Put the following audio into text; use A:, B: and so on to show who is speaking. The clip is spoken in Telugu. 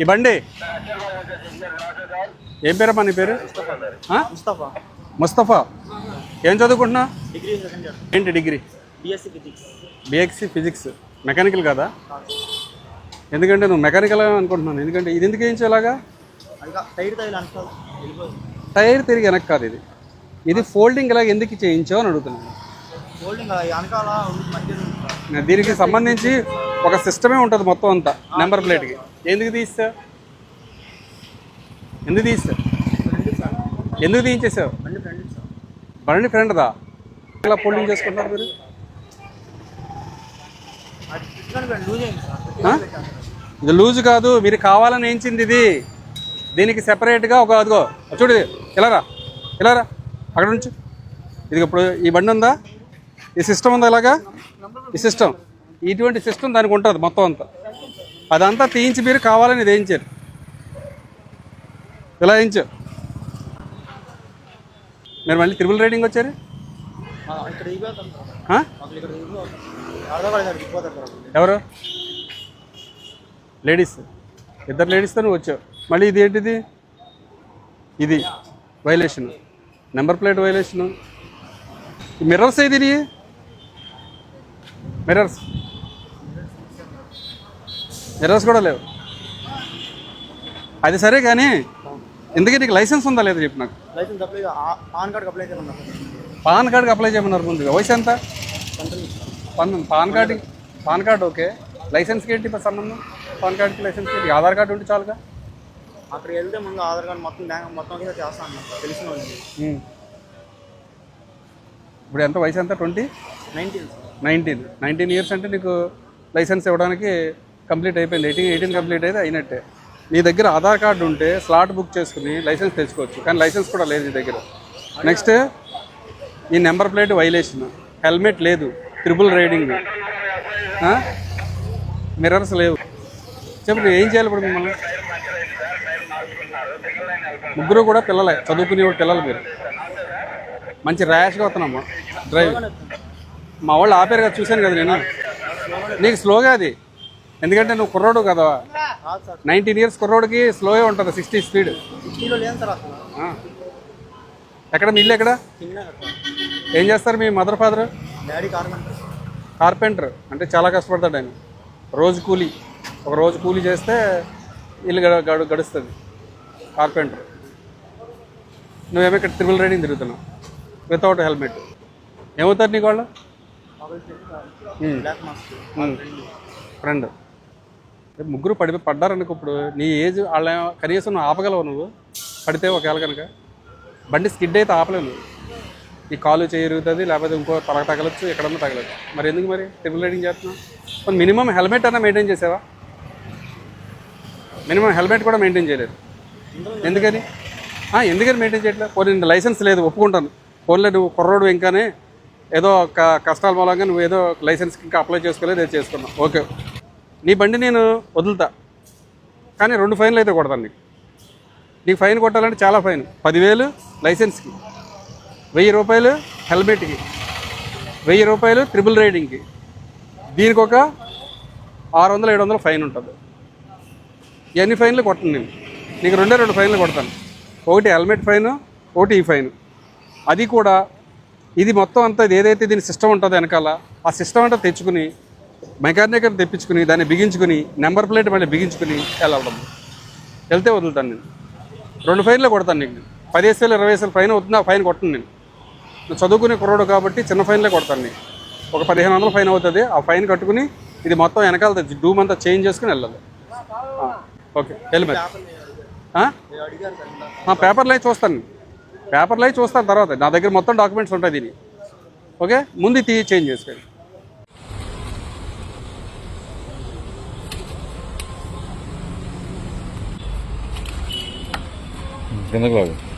A: ఈ బండి? ఏం పేరమ్మా నీ పేరు?
B: ముస్తఫా.
A: ముస్తఫా. ఏం చదువుకుంటున్నా ఏంటి డిగ్రీ?
B: బిఎస్సి ఫిజిక్స్
A: మెకానికల్ కదా? ఎందుకంటే నువ్వు మెకానికల్ అనుకుంటున్నాను. ఎందుకంటే ఇది ఎందుకు వేయించు ఇలాగా?
B: అది టైర్
A: తిరిగి వెనక్కి కాదు ఇది. ఇది ఫోల్డింగ్ ఇలాగ ఎందుకు చేయించావు అని అడుగుతున్నాను. దీనికి సంబంధించి ఒక సిస్టమే ఉంటుంది మొత్తం అంతా నెంబర్ ప్లేట్కి. ఎందుకు తీస్తా ఎందుకు తీస్తా ఎందుకు తీయించేసావు?
B: బండి ఫ్రెండ్
A: ఫ్రెండ్దా ఇలా పోల్డింగ్ చేసుకుంటారు మీరు? ఇది లూజ్ కాదు మీరు కావాలని వేయించింది ఇది. దీనికి సెపరేట్గా ఒక అదిగో చూడు ఇలారా ఇలారా అక్కడ నుంచి. ఇది ఇప్పుడు ఈ బండి ఉందా? ఈ సిస్టమ్ ఉందా ఇలాగా? ఈ సిస్టమ్. ఇటువంటి సిస్టమ్ దానికి ఉంటుంది మొత్తం అంతా. అదంతా తీయించి మీరు కావాలని ఇది వేయించారు ఇలా వేయించు మీరు మళ్ళీ త్రిబుల్ రైడింగ్ వచ్చారు. ఎవరు? లేడీస్. ఇద్దరు లేడీస్తో నువ్వు వచ్చావు. మళ్ళీ ఇది ఏంటిది? ఇది violation number plate violation mirrors ఏది ఇది? మిర్రర్స్ మిర్రర్స్ కూడా లేవు. అది సరే కానీ ఎందుకంటే నీకు లైసెన్స్ ఉందా లేదా చెప్పు నాకు.
B: లైసెన్స్ అప్లై పాన్ కార్డ్కి అప్లై చేయమన్నా సార్
A: పాన్ కార్డ్కి అప్లై చేయమన్నారు ముందుగా. వయసు ఎంత? పన్ను PAN card PAN card okay. లైసెన్స్కి ఏంటి ఇప్పుడు సంబంధం? పాన్ కార్డుకి లైసెన్స్కి ఏంటి? ఆధార్ కార్డు ఉంటే చాలుగా.
B: అక్కడికి వెళ్తే ముందు ఆధార్ కార్డు మొత్తం బ్యాంక్ మొత్తం చేస్తాను తెలిసిన వాళ్ళకి.
A: ఇప్పుడు ఎంత? వయసు ఎంత? Twenty?
B: Nineteen.
A: Nineteen. Nineteen years అంటే నీకు లైసెన్స్ ఇవ్వడానికి కంప్లీట్ అయిపోయింది ఎయిటీన్ ఎయిటీన్ కంప్లీట్ అయితే అయినట్టే. నీ దగ్గర ఆధార్ కార్డు ఉంటే స్లాట్ బుక్ చేసుకుని లైసెన్స్ తెచ్చుకోవచ్చు కానీ లైసెన్స్ కూడా లేదు నీ దగ్గర. నెక్స్ట్ ఈ నెంబర్ ప్లేట్ వైలేషన్ హెల్మెట్ లేదు ట్రిపుల్ రైడింగ్ మిర్రర్స్ లేవు. చెప్పు నువ్వు ఏం చేయాలి ఇప్పుడు మిమ్మల్ని? ముగ్గురు కూడా పిల్లలే చదువుకునే పిల్లలు మీరు. మంచి ర్యాష్గా వస్తున్నాము డ్రైవ్ మా వాళ్ళు ఆపారు కదా చూశాను కదా నేను. నీకు స్లోగా అది. ఎందుకంటే నువ్వు కుర్రోడు కదా. నైన్టీన్ ఇయర్స్ కుర్రోడికి స్లోగా ఉంటుంది సిక్స్టీ స్పీడ్. ఎక్కడ మీ ఇల్లు ఎక్కడ? ఏం చేస్తారు మీ మదర్ ఫాదర్? కార్పెంటర్. అంటే చాలా కష్టపడతాడు ఆయన. రోజు కూలీ. ఒక రోజు కూలీ చేస్తే ఇల్లు గడ- గడు గడుస్తుంది. కార్పెంటర్. నువ్వేమో ఇక్కడ ట్రిపుల్ రైడింగ్ తిరుగుతున్నావు. Without helmet. ఏమవుతారు నీకు వాళ్ళు? ఫ్రెండ్. ముగ్గురు పడి పడ్డారనుకో ఇప్పుడు నీ ఏజ్ వాళ్ళ కనీసం నువ్వు ఆపగలవు నువ్వు? పడితే ఒకవేళ కనుక. బండి స్కిడ్ అయితే ఆపలేవు ఈ కాలు చేరుగుతుంది లేకపోతే ఇంకో తలక తగలచ్చు ఎక్కడన్నా తగలచ్చు. మరి ఎందుకు మరి? ట్రిపుల్ రైడింగ్ చేస్తున్నావు. మినిమం హెల్మెట్ అన్నా మెయింటైన్ చేసావా? మినిమం హెల్మెట్ కూడా మెయింటైన్ చేయలేదు. ఎందుకని? ఎందుకని మెయింటైన్ చేయట్లేదు పోనీ లైసెన్స్ లేదు ఒప్పుకుంటాను. పోన్లే నువ్వు కుర్రోడు ఇంకానే ఏదో క- కష్టాల మూలంగా నువ్వు ఏదో లైసెన్స్కి ఇంకా అప్లై చేసుకోలేదు ఏదో చేసుకున్నావు. ఓకే. నీ బండి నేను వదులుతా. కానీ రెండు ఫైన్లు అయితే కొడతాను నీకు. నీకు ఫైన్ కొట్టాలంటే చాలా ఫైన్. పదివేలు లైసెన్స్కి వెయ్యి రూపాయలు హెల్మెట్కి వెయ్యి రూపాయలు ట్రిపుల్ రైడింగ్కి. దీనికి ఒక ఆరు వందలు ఏడు వందలు ఫైన్ ఉంటుంది. ఎన్ని ఫైన్లు కొట్టను నేను? నీకు రెండే రెండు ఫైన్లు కొడతాను. ఒకటి హెల్మెట్ ఫైన్ ఒకటి ఈ ఫైన్. అది కూడా ఇది మొత్తం అంతా ఏదైతే దీని సిస్టమ్ ఉంటుందో వెనకాల ఆ సిస్టమ్ అంతా తెచ్చుకుని మెకానికల్ తెప్పించుకుని దాన్ని బిగించుకుని నెంబర్ ప్లేట్ మళ్ళీ బిగించుకుని వెళ్ళడం. వెళ్తే వదులుతాను నేను. రెండు ఫైన్లు కొడతాను నీకు నేను. పదిహేను వేలు ఇరవై వేలు ఫైన్ అవుతుంది? ఆ ఫైన్ కొట్టను నేను. నువ్వు చదువుకునే కుర్రోడు కాబట్టి చిన్న ఫైన్లే కొడతాను నీకు. ఒక పదిహేను వందల ఫైన్ అవుతుంది. ఆ ఫైన్ కట్టుకుని ఇది మొత్తం వెనకాల డూమ్ అంతా చేంజ్ చేసుకుని వెళ్ళదు. Okay helmet. పేపర్లు
B: అడిగారు
A: పేపర్లో అయితే చూస్తాను పేపర్లో అయితే చూస్తాను తర్వాత. నా దగ్గర మొత్తం డాక్యుమెంట్స్ ఉంటాయి దీనికి. ఓకే? ముందు తీ చేంజ్ చేసుకోండి.
C: Frente da